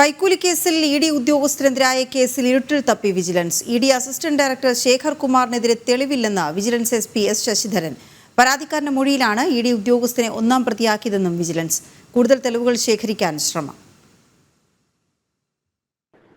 കൈക്കൂലി കേസിൽ E D ഉദ്യോഗസ്ഥരെതിരായ കേസിൽ ഇരുട്ടിൽ തപ്പി vigilance. E D assistant director Shekhar കുമാറിനെതിരെ തെളിവില്ലെന്ന് vigilance S P S Sasidharan. പരാതിക്കാരന്റെ മൊഴിയിലാണ് ഇ ഡി ഉദ്യോഗസ്ഥനെ ഒന്നാം പ്രതിയാക്കിയതെന്നും വിജിലൻസ്. കൂടുതൽ തെളിവുകൾ ശേഖരിക്കാൻ ശ്രമം.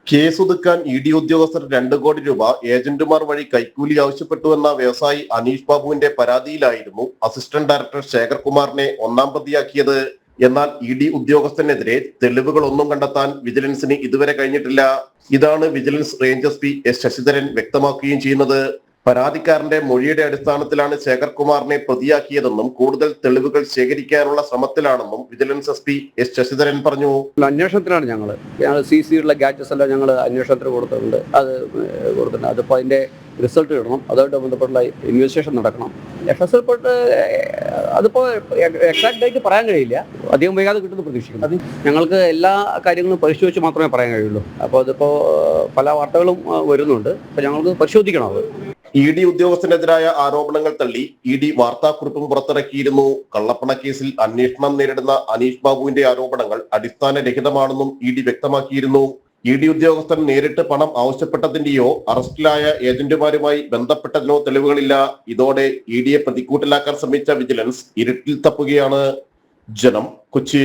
കേസൊതുക്കാൻ ഇ ഡി ഉദ്യോഗസ്ഥർ രണ്ട് കോടി രൂപ ഏജന്റുമാർ വഴി കൈക്കൂലി ആവശ്യപ്പെട്ടുവെന്ന വ്യവസായി അനീഷ് ബാബുവിന്റെ പരാതിയിലായിരുന്നു അസിസ്റ്റന്റ് ഡയറക്ടർ ശേഖർ കുമാറിനെ ഒന്നാം പ്രതിയാക്കിയത്. എന്നാൽ ഇ ഡി ഉദ്യോഗസ്ഥനെതിരെ തെളിവുകളൊന്നും കണ്ടെത്താൻ വിജിലൻസിന് ഇതുവരെ കഴിഞ്ഞിട്ടില്ല. ഇതാണ് vigilance range S P S Sasidharan വ്യക്തമാക്കുകയും ചെയ്യുന്നത്. പരാതിക്കാരന്റെ മൊഴിയുടെ അടിസ്ഥാനത്തിലാണ് ശേഖർ കുമാറിനെ പ്രതിയാക്കിയതെന്നും കൂടുതൽ തെളിവുകൾ ശേഖരിക്കാനുള്ള ശ്രമത്തിലാണെന്നും vigilance S P S Sasidharan പറഞ്ഞു. അന്വേഷണത്തിലാണ് ഞങ്ങൾ സി സിയുള്ള ഗാഡ്ജറ്റ്സ് എല്ലാം ഞങ്ങൾ അന്വേഷണത്തിന് കൊടുത്തിട്ടുണ്ട്. അത് കൊടുത്തിട്ടുണ്ട്. അതിപ്പോൾ അതിന്റെ റിസൾട്ട് കിട്ടണം. അതുമായിട്ട് ബന്ധപ്പെട്ടുള്ള ഇൻവെസ്റ്റിഗേഷൻ നടക്കണം. എഫ് എസ് റിപ്പോർട്ട് അതിപ്പോൾ എക്സാക്ട് ഡേറ്റ് പറയാൻ കഴിയില്ല. അധികം വൈകാതെ കിട്ടുന്നു പ്രതീക്ഷിക്കുന്നു. അത് ഞങ്ങൾക്ക് എല്ലാ കാര്യങ്ങളും പരിശോധിച്ച് മാത്രമേ പറയാൻ കഴിയുള്ളൂ. അപ്പോൾ അതിപ്പോൾ പല വാർത്തകളും വരുന്നുണ്ട്. അപ്പോൾ ഞങ്ങൾക്ക് പരിശോധിക്കണം അത്. ഇ ഡി ഉദ്യോഗസ്ഥനെതിരായ ആരോപണങ്ങൾ തള്ളി ഇ ഡി വാർത്താക്കുറിപ്പും പുറത്തിറക്കിയിരുന്നു. കള്ളപ്പണ കേസിൽ അന്വേഷണം നേരിടുന്ന അനീഷ് ബാബുവിന്റെ ആരോപണങ്ങൾ അടിസ്ഥാനരഹിതമാണെന്നും ഇ ഡി വ്യക്തമാക്കിയിരുന്നു. ഇ ഡി ഉദ്യോഗസ്ഥൻ നേരിട്ട് പണം ആവശ്യപ്പെട്ടതിന്റെയോ അറസ്റ്റിലായ ഏജന്റുമാരുമായി ബന്ധപ്പെട്ടതിനോ തെളിവുകളില്ല. ഇതോടെ ഇ ഡിയെ പ്രതിക്കൂട്ടിലാക്കാൻ ശ്രമിച്ച വിജിലൻസ് ഇരുട്ടിൽ തപ്പുകയാണ്. ജനം കൊച്ചി.